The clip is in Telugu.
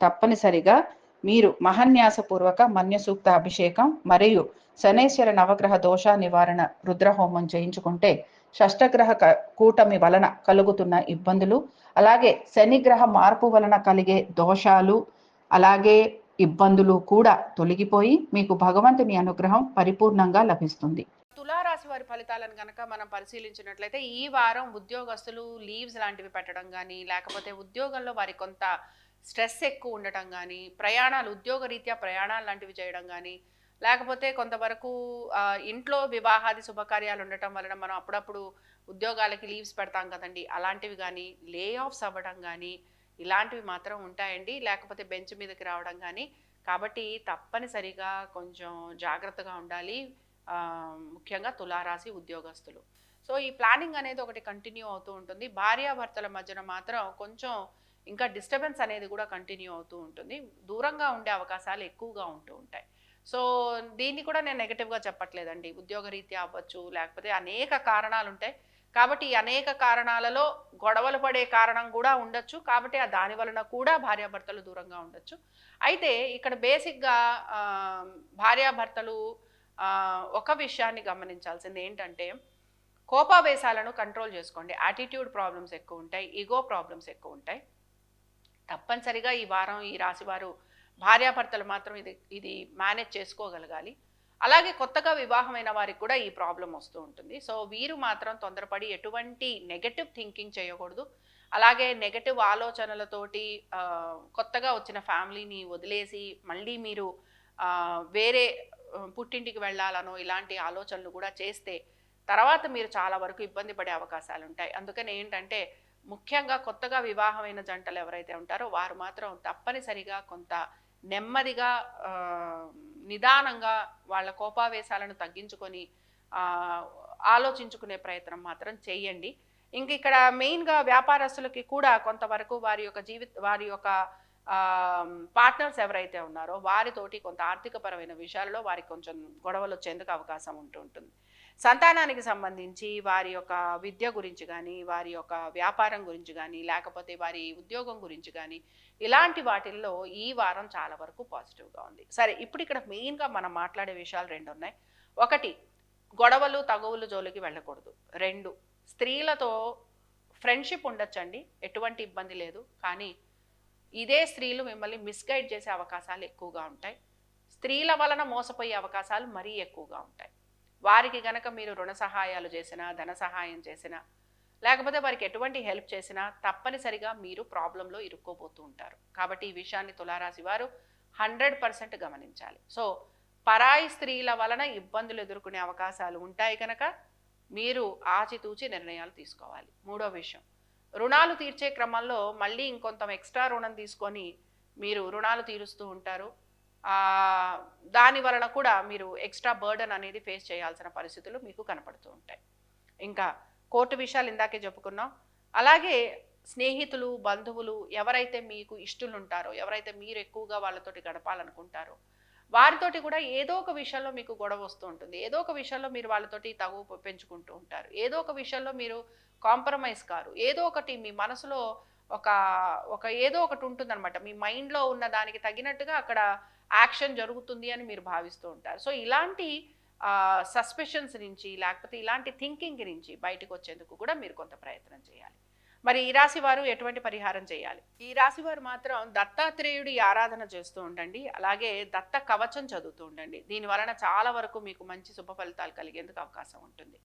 తప్పనిసరిగా మీరు మహన్యాసపూర్వక మన్యసూక్త అభిషేకం మరియు శనేశ్వర నవగ్రహ దోష నివారణ రుద్రహోమం చేయించుకుంటే షష్టగ్రహ కూటమి వలన కలుగుతున్న ఇబ్బందులు అలాగే శనిగ్రహ మార్పు వలన కలిగే దోషాలు అలాగే ఇబ్బందులు కూడా తొలగిపోయి మీకు భగవంతుని అనుగ్రహం పరిపూర్ణంగా లభిస్తుంది. తులారాశి వారి ఫలితాలను కనుక మనం పరిశీలించినట్లయితే ఈ వారం ఉద్యోగస్తులు లీవ్స్ లాంటివి పెట్టడం కానీ లేకపోతే ఉద్యోగంలో వారి కొంత స్ట్రెస్ ఎక్కువ ఉండటం కానీ ప్రయాణాలు ఉద్యోగ రీత్యా ప్రయాణాలు లాంటివి చేయడం కానీ లేకపోతే కొంతవరకు ఇంట్లో వివాహాది శుభకార్యాలు ఉండటం వలన మనం అప్పుడప్పుడు ఉద్యోగాలకి లీవ్స్ పెడతాం కదండి. అలాంటివి కానీ లే ఆఫ్స్ అవ్వడం కానీ ఇలాంటివి మాత్రం ఉంటాయండి. లేకపోతే బెంచ్ మీదకి రావడం కానీ కాబట్టి తప్పనిసరిగా కొంచెం జాగ్రత్తగా ఉండాలి. ముఖ్యంగా తులారాశి ఉద్యోగస్తులు. సో ఈ ప్లానింగ్ అనేది ఒకటి కంటిన్యూ అవుతూ ఉంటుంది. భార్యాభర్తల మధ్యన మాత్రం కొంచెం ఇంకా డిస్టర్బెన్స్ అనేది కూడా కంటిన్యూ అవుతూ ఉంటుంది. దూరంగా ఉండే అవకాశాలు ఎక్కువగా ఉంటూ ఉంటాయి. సో దీన్ని కూడా నేను నెగటివ్గా చెప్పట్లేదండి. ఉద్యోగ రీత్యా అవ్వచ్చు లేకపోతే అనేక కారణాలు ఉంటాయి. కాబట్టి ఈ అనేక కారణాలలో గొడవలు పడే కారణం కూడా ఉండొచ్చు. కాబట్టి ఆ దాని వలన కూడా భార్యాభర్తలు దూరంగా ఉండొచ్చు. అయితే ఇక్కడ బేసిక్గా భార్యాభర్తలు ఒక విషయాన్ని గమనించాల్సింది ఏంటంటే కోపావేశాలను కంట్రోల్ చేసుకోండి. యాటిట్యూడ్ ప్రాబ్లమ్స్ ఎక్కువ ఉంటాయి. ఈగో ప్రాబ్లమ్స్ ఎక్కువ ఉంటాయి. తప్పనిసరిగా ఈ వారం ఈ రాశివారు భార్యాభర్తలు మాత్రం ఇది ఇది మేనేజ్ చేసుకోగలగాలి. అలాగే కొత్తగా వివాహమైన వారికి కూడా ఈ ప్రాబ్లం వస్తూ ఉంటుంది. సో వీరు మాత్రం తొందరపడి ఎటువంటి నెగటివ్ థింకింగ్ చేయకూడదు. అలాగే నెగటివ్ ఆలోచనలతోటి కొత్తగా వచ్చిన ఫ్యామిలీని వదిలేసి మళ్ళీ మీరు వేరే పుట్టింటికి వెళ్ళాలనో ఇలాంటి ఆలోచనలు కూడా చేస్తే తర్వాత మీరు చాలా వరకు ఇబ్బంది పడే అవకాశాలు ఉంటాయి అందుకని ఏంటంటే ముఖ్యంగా కొత్తగా వివాహమైన జంటలు ఎవరైతే ఉంటారో వారు మాత్రం తప్పనిసరిగా కొంత నెమ్మదిగా నిదానంగా వాళ్ళ కోపావేశాలను తగ్గించుకొని ఆలోచించుకునే ప్రయత్నం మాత్రం చేయండి. ఇంక ఇక్కడ మెయిన్గా వ్యాపారస్తులకి కూడా కొంతవరకు వారి యొక్క జీవిత వారి యొక్క పార్ట్నర్స్ ఎవరైతే ఉన్నారో వారితోటి కొంత ఆర్థికపరమైన విషయాల్లో వారికి కొంచెం గొడవలు వచ్చేందుకు అవకాశం ఉంటూ ఉంటుంది. సంతానానికి సంబంధించి వారి యొక్క విద్య గురించి కానీ వారి యొక్క వ్యాపారం గురించి కానీ లేకపోతే వారి ఉద్యోగం గురించి కానీ ఇలాంటి వాటిల్లో ఈ వారం చాలా వరకు పాజిటివ్గా ఉంది. సరే ఇప్పుడు ఇక్కడ మెయిన్గా మనం మాట్లాడే విషయాలు రెండు ఉన్నాయి. ఒకటి గొడవలు తగువులు జోలికి వెళ్ళకూడదు. రెండు స్త్రీలతో ఫ్రెండ్షిప్ ఉండొచ్చండి. ఎటువంటి ఇబ్బంది లేదు. కానీ ఇదే స్త్రీలు మిమ్మల్ని మిస్గైడ్ చేసే అవకాశాలు ఎక్కువగా ఉంటాయి. స్త్రీల వలన మోసపోయే అవకాశాలు మరీ ఎక్కువగా ఉంటాయి. వారికి గనక మీరు రుణ సహాయాలు చేసినా ధన సహాయం చేసినా లేకపోతే వారికి ఎటువంటి హెల్ప్ చేసినా తప్పనిసరిగా మీరు ప్రాబ్లంలో ఇరుక్కోబోతూ ఉంటారు. కాబట్టి ఈ విషయాన్ని తులారాశి వారు హండ్రెడ్ పర్సెంట్ గమనించాలి. సో పరాయి స్త్రీల వలన ఇబ్బందులు ఎదుర్కొనే అవకాశాలు ఉంటాయి కనుక మీరు ఆచితూచి నిర్ణయాలు తీసుకోవాలి. మూడో విషయం రుణాలు తీర్చే క్రమంలో మళ్ళీ ఇంకొంత ఎక్స్ట్రా రుణం తీసుకొని మీరు రుణాలు తీరుస్తూ ఉంటారు. దాని వలన కూడా మీరు ఎక్స్ట్రా బర్డన్ అనేది ఫేస్ చేయాల్సిన పరిస్థితులు మీకు కనపడుతూ ఉంటాయి. ఇంకా కోర్టు విషయాలు ఇందాకే చెప్పుకున్నాం. అలాగే స్నేహితులు బంధువులు ఎవరైతే మీకు ఇష్టలు ఉంటారో ఎవరైతే మీరు ఎక్కువగా వాళ్ళతోటి గడపాలనుకుంటారో వారితోటి కూడా ఏదో ఒక విషయంలో మీకు గొడవ వస్తూ ఉంటుంది. ఏదో ఒక విషయంలో మీరు వాళ్ళతోటి తగు పెంచుకుంటూ ఉంటారు. ఏదో ఒక విషయంలో మీరు కాంప్రమైజ్ కారు. ఏదో ఒకటి మీ మనసులో ఒక ఒక ఏదో ఒకటి ఉంటుందన్నమాట. మీ మైండ్లో ఉన్న దానికి తగినట్టుగా అక్కడ యాక్షన్ జరుగుతుంది అని మీరు భావిస్తూ ఉంటారు. సో ఇలాంటి సస్పెషన్స్ నుంచి లేకపోతే ఇలాంటి థింకింగ్ నుంచి బయటకు వచ్చేందుకు కూడా మీరు కొంత ప్రయత్నం చేయాలి. మరి ఈ రాశి వారు ఎటువంటి పరిహారం చేయాలి? ఈ రాశి వారు మాత్రం దత్తాత్రేయుడి ఆరాధన చేస్తూ ఉండండి. అలాగే దత్త కవచం చదువుతూ ఉండండి. దీని వలన చాలా వరకు మీకు మంచి శుభ ఫలితాలు కలిగేందుకు అవకాశం ఉంటుంది.